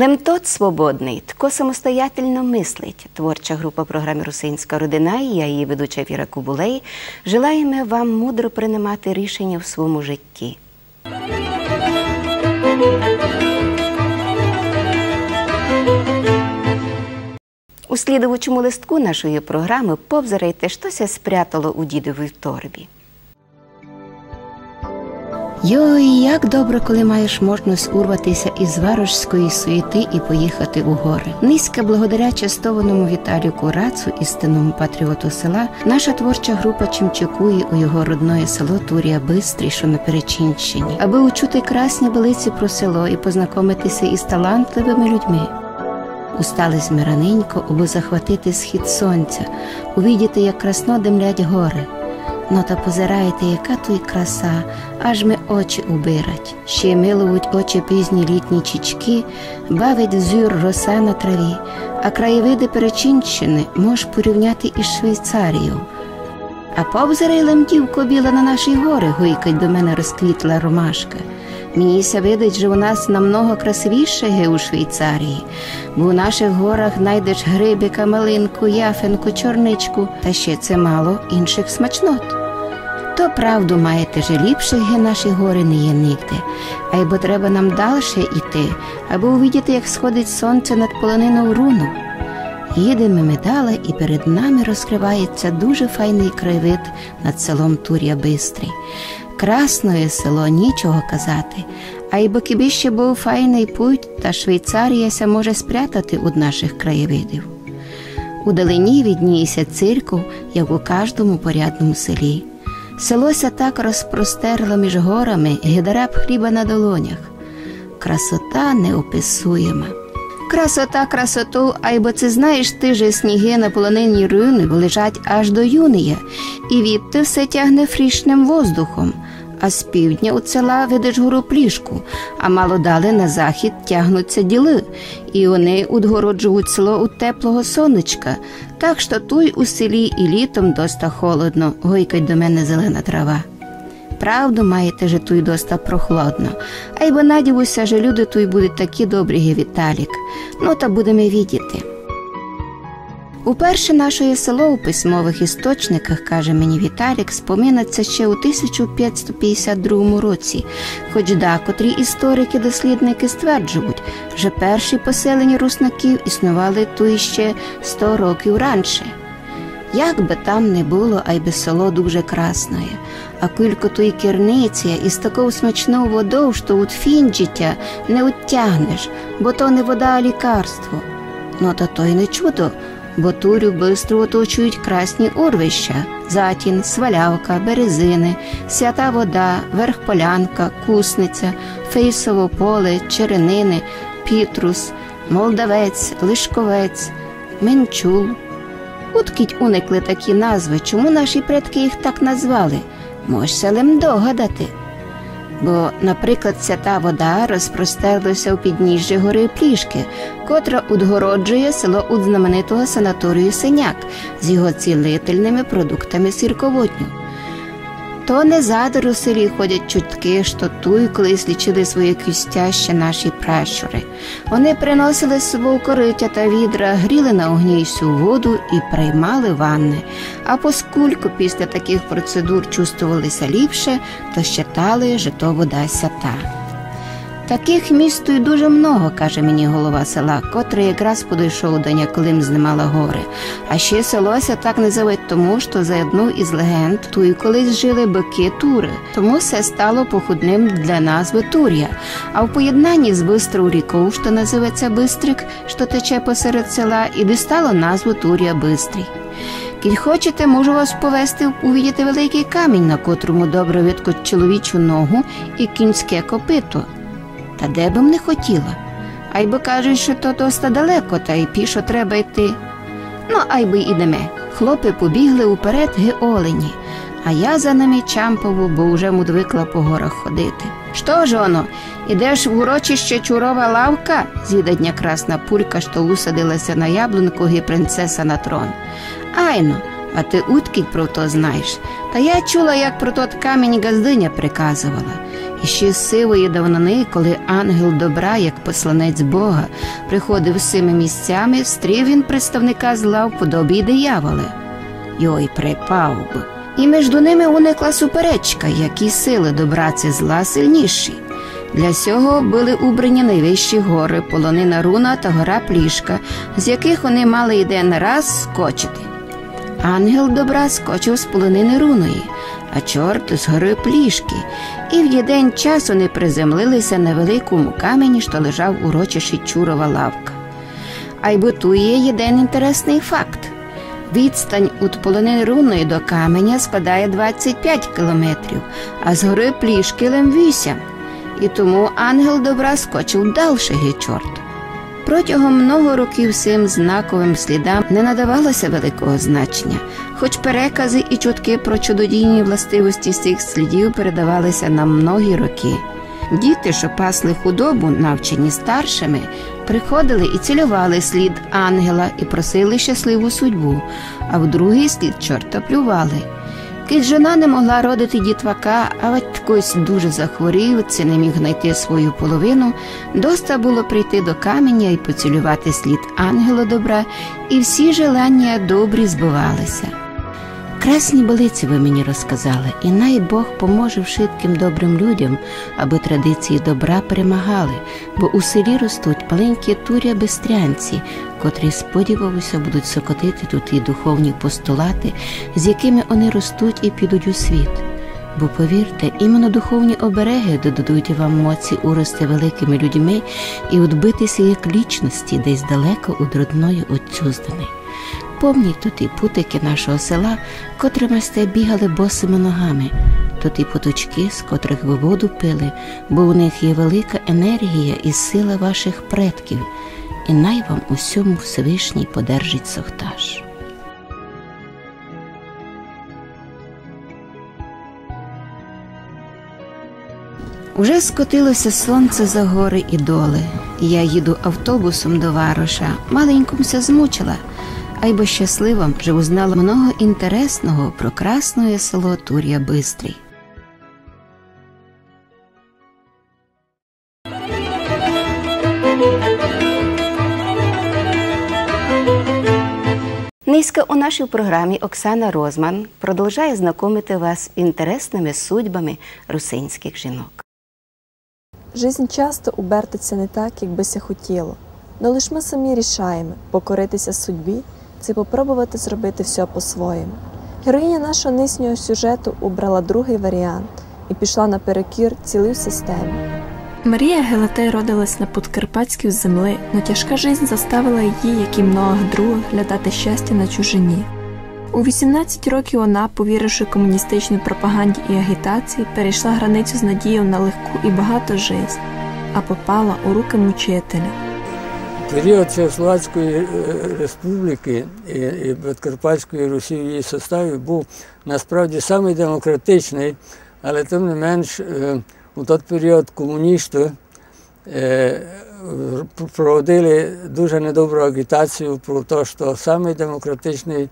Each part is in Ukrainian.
Лемтот свободний, тко самостоятельно мислить. Творча група програми Русинська родина і я її ведуча Віра Кубулей желаємо вам мудро приймати рішення в своєму житті. У слідувачому листку нашої програми повзарайте, щося спрятало у дідовій торбі. Йой, як добре, коли маєш можливість урватися із варожської суєти і поїхати у гори. Низька благодаря частованому Віталію Курацу, істинному патріоту села, наша творча група чимчикує у його родне село Турія Бистрій, що на Перечинщині, аби учути красні велиці про село і познайомитися із талантливими людьми. Устали з мираненько, аби захватити схід сонця, увідіти, як красно демлять гори. Ну та позираєте, яка то й краса, аж ми очі убирать. Ще милують очі пізні літні чічки, бавить взюр роса на траві, а краєвиди Перечинщини мож порівняти із Швейцарією. А повзирай лемтівко біла на наші гори, гойкать до мене розквітла ромашка. Мені ся видить, що у нас намного красивіше ге у Швейцарії, бо у наших горах знайдеш грибика, малинку, яфенку, чорничку, та ще це мало інших смачнот. То правду маєте, що ліпших ге наші гори не є нігде, а й бо треба нам дальше йти, аби увидіти, як сходить сонце над полониною руну. Їдемо ми далі, і перед нами розкривається дуже файний краєвид над селом Тур'я Бистрий. Красне село, нічого казати, а й бо кіби ще був файний путь, та Швейцарія ся може спрятати від наших краєвидів. У далині відніється цирков, як у кожному порядному селі. Селося так розпростерло між горами гідараб хліба на долонях. Красота неописуєма. Красота, красоту, а й бо це знаєш ти же сніги на полонині руни лежать аж до юнія, і відти все тягне фрішним воздухом, а з півдня у села видиш гору плішку, а мало далі на захід тягнуться діли, і вони удгороджують село у теплого сонечка, так що туй у селі і літом доста холодно, гойкать до мене зелена трава. Правду маєте же туй доста прохладно, а й бо надівуся, що люди туй будуть такі добрі, Віталік. Ну та будемо відіти. Уперше наше село у письмових істочниках, каже мені Віталік, споминається ще у 1552 році, хоч декотрі історики-дослідники стверджують, що перші поселення руснаків існували тут ще 100 років раніше. Як би там не було, а й би село дуже красне, а кілько тої керниця із такою смачною водою, що от фінджиття не утягнеш, бо то не вода, а лікарство. Ну та то й не чудо, бо турю бистро оточують красні урвища, затін, свалявка, березини, свята вода, верхполянка, кусниця, фейсово поле, черенини, пітрус, молдавець, лишковець, менчул. Откіть уникли такі назви, чому наші предки їх так назвали? Можся лим догадати. Бо, наприклад, ця та вода розпростерлася у підніжжі гори Плішки, котра удгороджує село у знаменитого санаторію Синяк з його цілительними продуктами сірководню. То не задар у селі ходять чутки, що туй колись лічили своє кюстя ще наші пращури. Вони приносили з собою кориття та відра, гріли на огні всю воду і приймали ванни. А поскольку після таких процедур чувствувалися ліпше, то щитали, що то вода свята. Таких міст тут дуже много, каже мені голова села, котрий якраз подійшов до Няклим знімала гори. А ще селося так називають тому, що за одну із легенд тут колись жили бики тури, тому все стало походним для назви Тур'я. А в поєднанні з бистрою рікою, що називається Бистрик, що тече посеред села, і дістало назву Тур'я Бистрий. Кіль хочете, можу вас повести увідіти великий камінь, на котрому добре видко чоловічу ногу і кінське копито. Та де б не хотіла. Ай би кажуть, що то доста далеко, та й пішо треба йти. Ну, ай би ідеме. Хлопи побігли уперед ги олені, а я за ними чампову, бо вже мудвикла по горах ходити. Що ж оно, ідеш в урочище чурова лавка? з'їдадня красна пулька, що усадилася на яблунку ги принцеса на трон. Айно, а ти уткіть про то знаєш. Та я чула, як про тот камінь газдиня приказувала. І ще сивої давнини, коли ангел добра, як посланець Бога, приходив з цими місцями, стрів він представника зла в подобі дияволи. Йой припав би. І між ними уникла суперечка, які сили добра це зла сильніші. Для цього були убрані найвищі гори, полонина руна та гора плішка, з яких вони мали йде раз скочити. Ангел добра скочив з полонини руної, а чорт з гори плішки, і в єден час вони приземлилися на великому камені, що лежав у рочищі Чурова лавка. А й бутує єден інтересний факт. Відстань від полонини руної до каменя складає 25 кілометрів, а з гори килим лем 8. І тому ангел добра скочив дальше чорт. Протягом много років цим знаковим слідам не надавалося великого значення, хоч перекази і чутки про чудодійні властивості цих слідів передавалися на многі роки. Діти, що пасли худобу, навчені старшими, приходили і цілювали слід ангела і просили щасливу судьбу, а в другий слід чорта плювали. Кить жона не могла родити дітвака, а батькось дуже захворів, це не міг знайти свою половину. Доста було прийти до каменя і поцілювати слід ангела добра, і всі желання добрі збивалися. Красні болиці ви мені розказали, і най Бог поможе вшитким добрим людям, аби традиції добра перемагали, бо у селі ростуть маленькі туря бестрянці, котрі сподівалися будуть сокотити тут і духовні постулати, з якими вони ростуть і підуть у світ. Бо повірте, іменно духовні обереги додадуть вам моці урости великими людьми і відбитися як лічності десь далеко від родної отцюздани. Помніть тут і путики нашого села, котрими сте бігали босими ногами, тут і поточки, з котрих ви воду пили, бо у них є велика енергія і сила ваших предків, і най вам усьому Всевишній подержить сохтаж. Уже скотилося сонце за гори і доли. Я їду автобусом до Вароша, маленькомся змучила а й бо щаслива, що узнала много інтересного про красне село Тур'я Бистрий. Низька у нашій програмі Оксана Розман продовжує знайомити вас з інтересними судьбами русинських жінок. Жизнь часто убертиться не так, як би ся хотіло, но лиш ми самі рішаємо покоритися судьбі це попробувати зробити все по-своєму. Героїня нашого нинішнього сюжету обрала другий варіант і пішла наперекір цілій системі. Марія Гелатей родилась на Подкарпатській землі, но тяжка жизнь заставила її, як і многих других, глядати щастя на чужині. У 18 років вона, повіривши комуністичній пропаганді і агітації, перейшла границю з надією на легку і багату жизнь, а попала у руки мучителя. Період Чехословацької е, республіки і Подкарпатської Русі в її составі був насправді самий демократичний, але тим не менш е, у той період комуністи е, проводили дуже недобру агітацію про те, що самий демократичний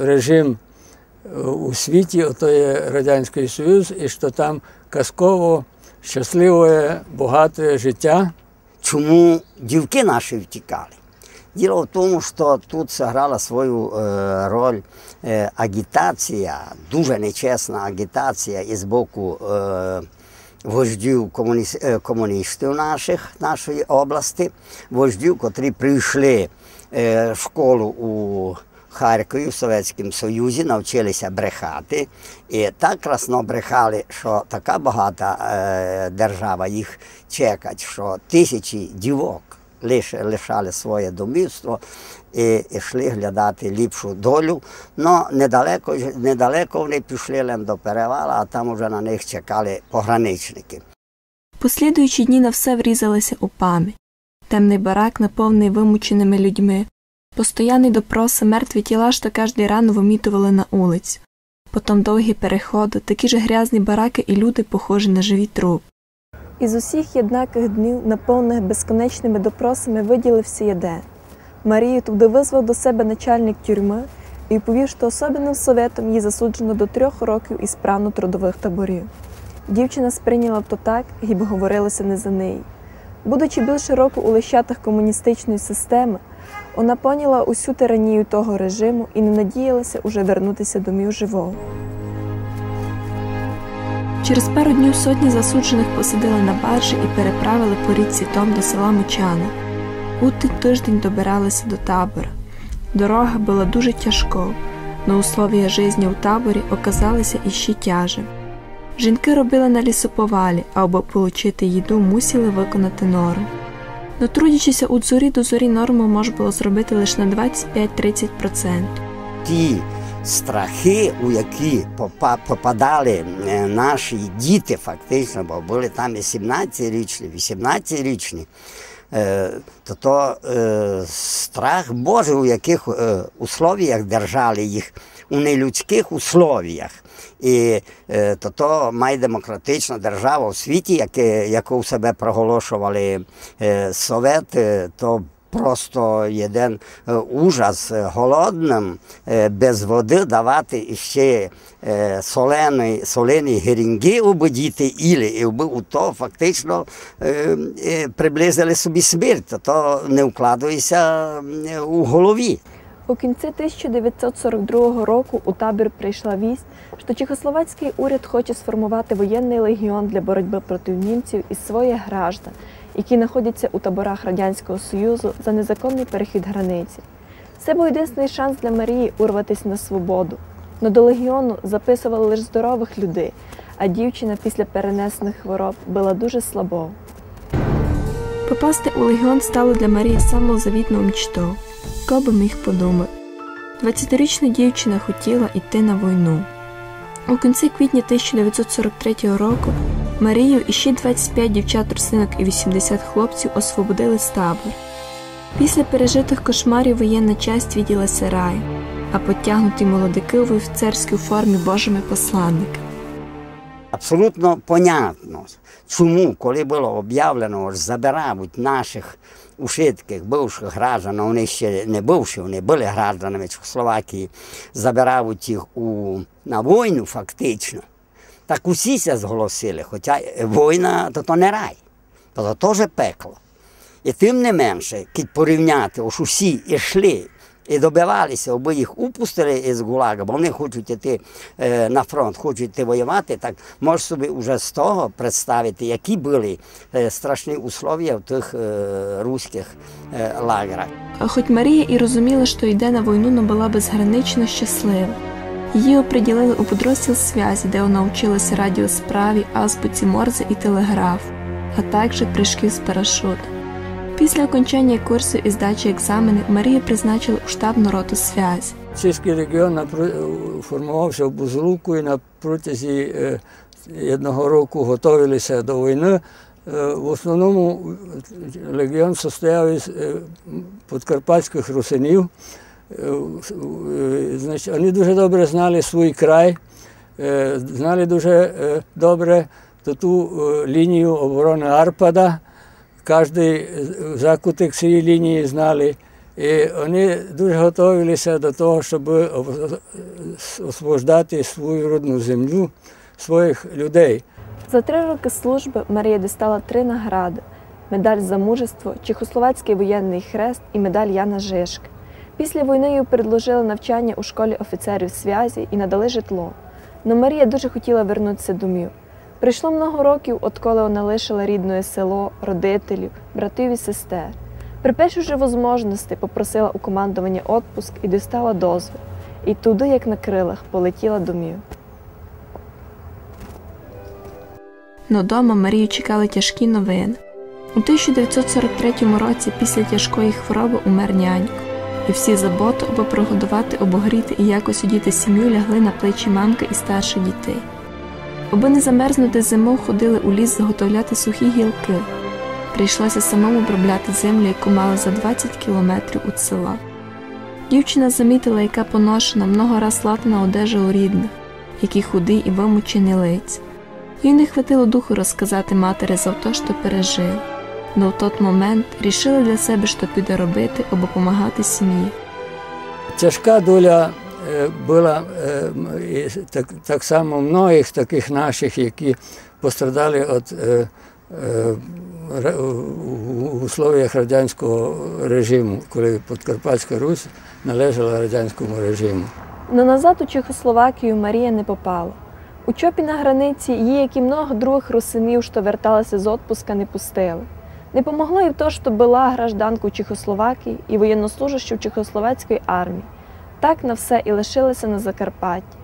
режим у світі, ото є Радянський Союз, і що там казково щасливе, багате життя чому дівки наші втікали. Діло в тому, що тут зіграла свою е, роль е, агітація, дуже нечесна агітація із боку е, вождів комуні... Е, комуністів наших, нашої області, вождів, котрі прийшли е, в школу у Харкові в Совєтському Союзі, навчилися брехати. І так красно брехали, що така багата е, держава їх чекать, що тисячі дівок лиш, лишали своє домівство і йшли глядати ліпшу долю. Но недалеко недалеко вони пішли до перевала, а там уже на них чекали пограничники. Послідуючі дні на все врізалися у пам'ять. Темний барак, наповнений вимученими людьми. Постоянний допроси, мертві тіла що кожний рано вимітували на вулицю. Потім довгі переходи, такі ж грязні бараки і люди, похожі на живі труп. Із усіх єднаких днів, наповнених безконечними допросами, виділився єде. Марію туди визвав до себе начальник тюрми і повів, що особливим советом її засуджено до трьох років із правно трудових таборів. Дівчина сприйняла то так, ніби говорилося не за неї. Будучи більше року у лищатах комуністичної системи, вона поняла усю тиранію того режиму і не надіялася уже вернутися домів живого. Через пару днів сотні засуджених посадили на баржі і переправили по річці Том до села Мучани. У той тиждень добиралися до табора. Дорога була дуже тяжкою, но условия житті у таборі оказалися іще тяже. Жінки робили на лісоповалі, аби отримати їду, мусили виконати норму. Но трудячися у зорі до зорі норму можна було зробити лише на 25-30%. Ті страхи, у які попадали е, наші діти, фактично, бо були там і 17-річні, 18-річні, е, то то е, страх Божий, у яких условіях держали їх, у нелюдських условіях. І е, то то має демократична держава у світі, яке, яку себе проголошували е, Совет, е, то просто е, ужас голодним, без води давати ще е, солені, солені герінги убудіти ілі, і у то фактично приблизили собі смерть, то не вкладується у голові. У кінці 1942 року у табір прийшла вість, що Чехословацький уряд хоче сформувати воєнний легіон для боротьби проти німців із своїх граждан, які знаходяться у таборах Радянського Союзу за незаконний перехід границі. Це був єдиний шанс для Марії урватися на свободу. Но до легіону записували лише здорових людей, а дівчина після перенесених хвороб була дуже слабою. Попасти у легіон стало для Марії самозавітною мечтою. Хто би міг подумати? 20-річна дівчина хотіла йти на війну. У кінці квітня 1943 року Марію і ще 25 дівчат-русинок і 80 хлопців освободили з табору. Після пережитих кошмарів воєнна часть відділася рай, а потягнуті молодики у офіцерській формі божими посланниками. Абсолютно понятно, чому, коли було об'явлено, що забирають наших ушитких бивших граждан, вони ще не бивші, вони були гражданами Чехословакії, забирають їх у, на війну фактично. Так усі це зголосили, хоча війна то, то не рай, то, теж пекло. І тим не менше, коли порівняти, ось усі йшли і добивалися, аби їх упустили із ГУЛАГа, бо вони хочуть йти е, на фронт, хочуть йти воювати, так можеш собі вже з того представити, які були е, страшні условия в тих е, руських е, лагерах. Хоч Марія і розуміла, що йде на війну, але була безгранично щаслива. Її оприділили у підрозділ зв'язі, де вона вчилася радіосправі, азбуці Морзе і телеграф, а також прыжків з парашутом. Після окончання курсу і здачі екзаменів Марія призначила у штабну роту зв'язі. Чеський регіон формувався в Бузулуку і на протязі одного року готувалися до війни. В основному легіон состояв із подкарпатських русинів. Значить, Вони дуже добре знали свій край, знали дуже добре ту лінію оборони Арпада. Кожний закуток цієї лінії знали. І вони дуже готувалися до того, щоб освобождати свою родну землю, своїх людей. За три роки служби Марія дістала три награди: медаль за мужество, Чехословацький воєнний хрест і медаль Яна Жишки. Після війни їй предложили навчання у школі офіцерів зв'язі і надали житло. Но Марія дуже хотіла вернутися домів. Прийшло много років, отколи вона лишила рідне село, родителів, братів і сестер. При першій же можливості попросила у командування відпуск і дістала дозвіл. І туди, як на крилах, полетіла домів. Но дома Марію чекали тяжкі новини. У 1943 році після тяжкої хвороби умер нянько, і всі заботи, аби прогодувати, обогріти і якось одіти сім'ю лягли на плечі мамки і старших дітей. Аби не замерзнути зиму, ходили у ліс заготовляти сухі гілки. Прийшлося самому обробляти землю, яку мали за 20 кілометрів від села. Дівчина замітила, яка поношена, много раз латана одежа у рідних, які худі і вимучені лиць. Їй не хватило духу розказати матері за те, що пережив. Но в той момент рішила для себе, що піде робити, або допомагати сім'ї. Тяжка доля е, була е, так, так само многих таких наших, які пострадали від е, е, у условиях радянського режиму, коли Подкарпатська Русь належала радянському режиму. Но назад у Чехословакію Марія не попала. У чопі на границі її, як і много других русинів, що верталися з отпуска, не пустили. Не помогло і то, що була гражданку Чехословакії і воєннослужащу Чехословацької армії. Так на все і лишилася на Закарпатті.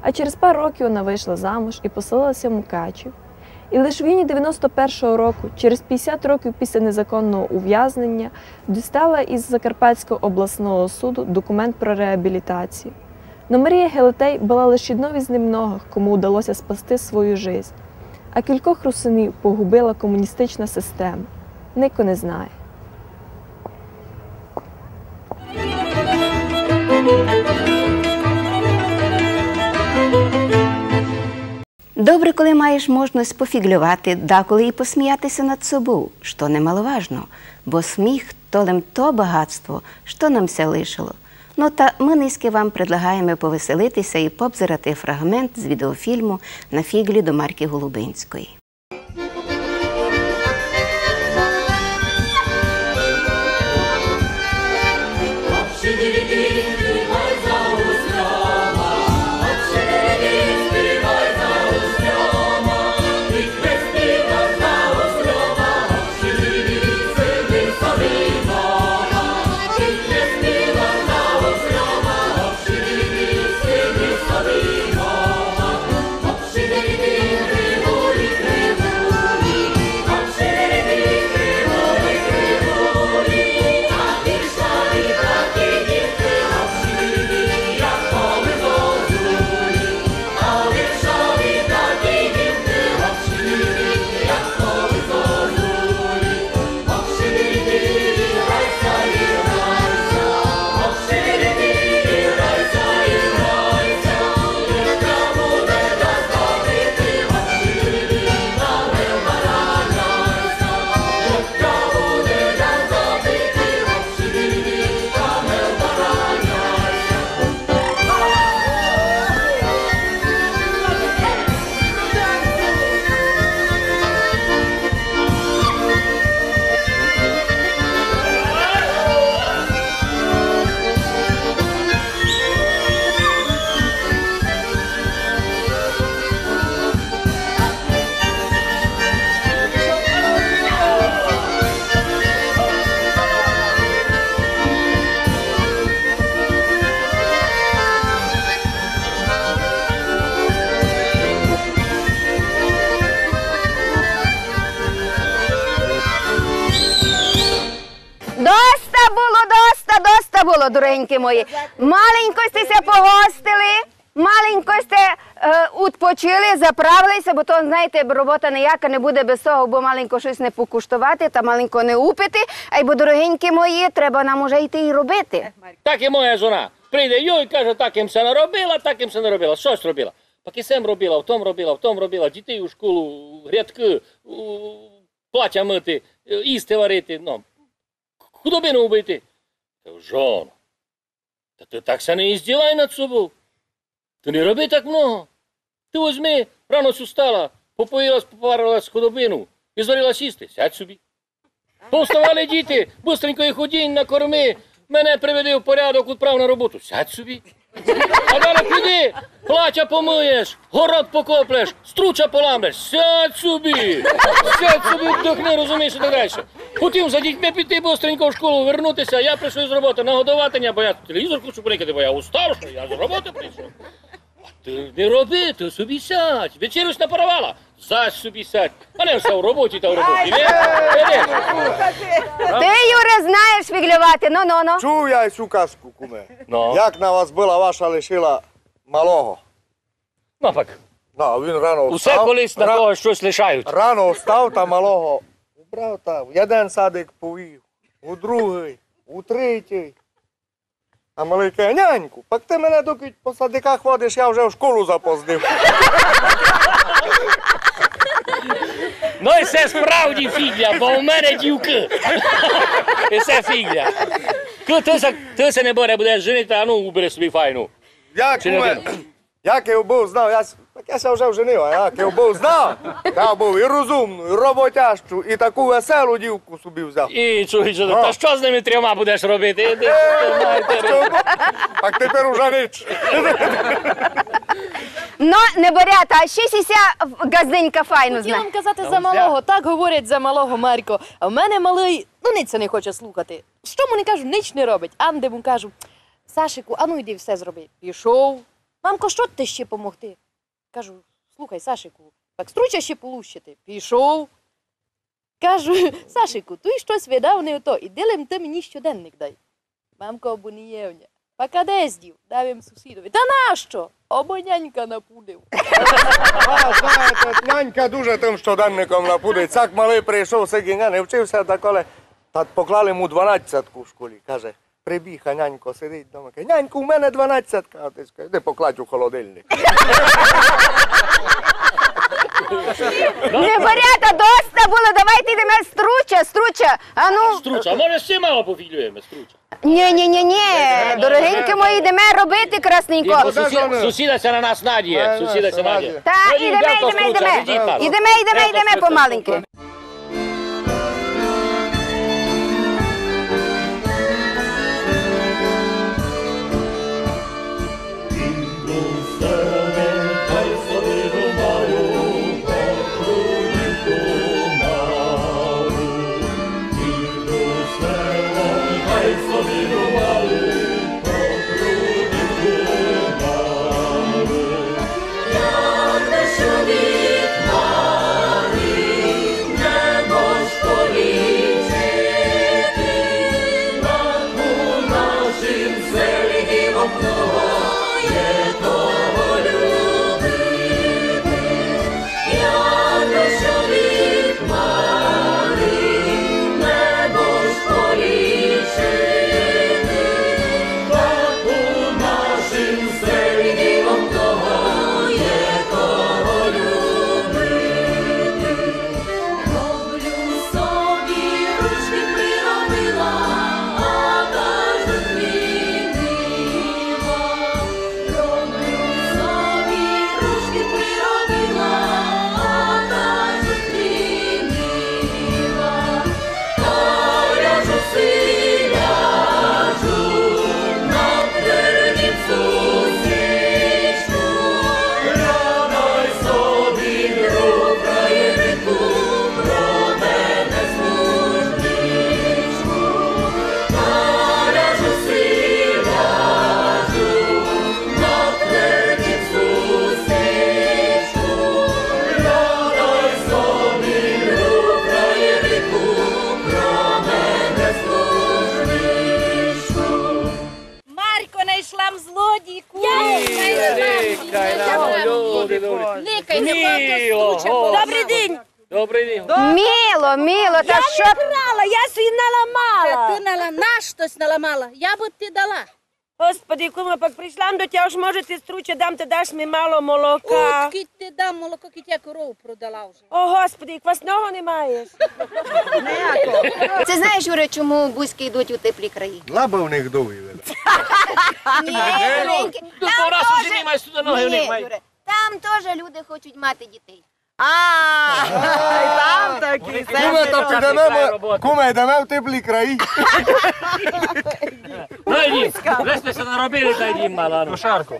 А через пару років вона вийшла замуж і поселилася в Мукачів. І лише в іюні 91-го року, через 50 років після незаконного ув'язнення, дістала із Закарпатського обласного суду документ про реабілітацію. Но Марія Гелетей була лише одною з немногих, кому вдалося спасти свою життя. А кількох русинів погубила комуністична система. Нико не знає. Добре, коли маєш можливість пофіглювати, деколи і посміятися над собою, що немаловажно, бо сміх толем то багатство, що нам все лишило. Ну та ми низьки вам предлагаємо повеселитися і побзирати фрагмент з відеофільму на фіглі до Марки Голубинської. Було, дуреньки мої. Маленько стеся погостили, маленько сте відпочили, заправилися, бо то, знаєте, робота ніяка не буде без того, бо маленько щось не покуштувати та маленько не упити. А й бо, дорогенькі мої, треба нам уже йти і робити. Так і моя жона. Прийде йой каже, так їм все не робила, так їм все не робила. Щось робила. Поки сем робила, в том робила, в том робила, дітей у школу, грядки, у, мити, е, їсти варити, ну, худобину вбити. Кажу, Жон, та ти так се не ізділай над собою. Ти не роби так много. Ти возьми, рано устала, попоїлась, попарилась худобину і зварила сісти. Сядь собі. Повставали діти, бустренько їх одінь, накорми, мене приведи в порядок, відправ на роботу. Сядь собі. А далі піди, плача помиєш, город покоплеш, струча поламлеш. Сядь собі. Сядь собі, вдохни, розумієш, і так далі. Хотів за дітьми піти бостренько в школу, вернутися, я прийшов з роботи, нагодувати, бо я телевізор хочу полікати, бо я устав, що я з роботи прийшов. Ти не роби, ти собі сядь. Вечерю ж напарувала. Сядь собі сядь. А не все в роботі та в роботі. Не? Ти, Юре, знаєш фіглювати, ну ну ну. Чув я цю казку, куме. Ну, Як на вас була ваша лишила малого? ну так. Ну, він рано Усе встав. колись на ра- когось щось лишають. Рано встав та малого. Убрав та в один садик повів, у другий, у третій. А малий каже, няньку, пак ти мене доки по садиках ходиш, я вже в школу запоздив. Ну і це справді фігля, бо у мене дівки. І це фігля. Ти се, ти се не бере, будеш женити, а ну убери собі файну. Як, Чи не куме, як я був знав, я, с- я ся вже вженив, а як я був знав, я був і розумну, і роботящу, і таку веселу дівку собі взяв. І чуєш, А. та що з ними трьома будеш робити? Іди, Е, знаєте, Так тепер уже ніч. Ну, не борята, а ще сіся газденька файну Хотіла знає. вам казати за малого, так говорять за малого Марко. А в мене малий, ну ниць це не хоче слухати. Що йому не кажу, ніч не робить. Анде йому кажу, Сашику, а ну йди все зроби. Пішов. Мамко, що ти ще помогти? Кажу, слухай, Сашику, так струча ще полущити. Пішов. Кажу, Сашику, ти щось видав не ото, і дилем ти мені щоденник дай. Мамко обонієвня. Пока де здів, дав їм сусідові. Та нащо? Обонянька напудив. А, знаєте, нянька дуже тим щоденником напудить. Цак малий прийшов, сидіння, не вчився, та коли та поклали йому дванадцятку в школі. Каже, прибіг, а нянько сидить вдома. Каже, няньку, у мене дванадцятка. А ти скаже, де покладь у холодильник. Не борята, доста було, давайте йдемо струча, струча. А ну, Струча, а може всі мало пофілюємо, струча. ні, ні, ні, ні, дорогенькі мої, йдемо робити красненько. Бо сусід- Сусіда на нас надіє, сусіда це це надіє. надіє. Та, Ну, ідемо, йдемо ідемо, Струча, ідемо. Ідемо, ідемо, ідемо помаленьки. Міло, о. Добрий день. Добрий день. Міло, міло, та що? Брала, я свій наламала. Ти нала, на щось наламала. Я б ти дала. Господи, кума, пак прийшла до тебе, ж може ти струче дам, ти даш мені мало молока. Кіть ти дам молоко, кіть я корову продала вже. О, Господи, квасного не маєш. Це знаєш, Юре, чому бузьки йдуть у теплі краї? Лаба в них довгі. Ні, дорогенькі, Тут там раз у теж- зимі маєш туди ноги в Ні, них має. Юре, там теж люди хочуть мати дітей. А Там такі. Куме, та підемо, куме, йдемо в теплі краї. Ну йдіть, вже сте се наробили, та йдіть мала. ну. Кошарку.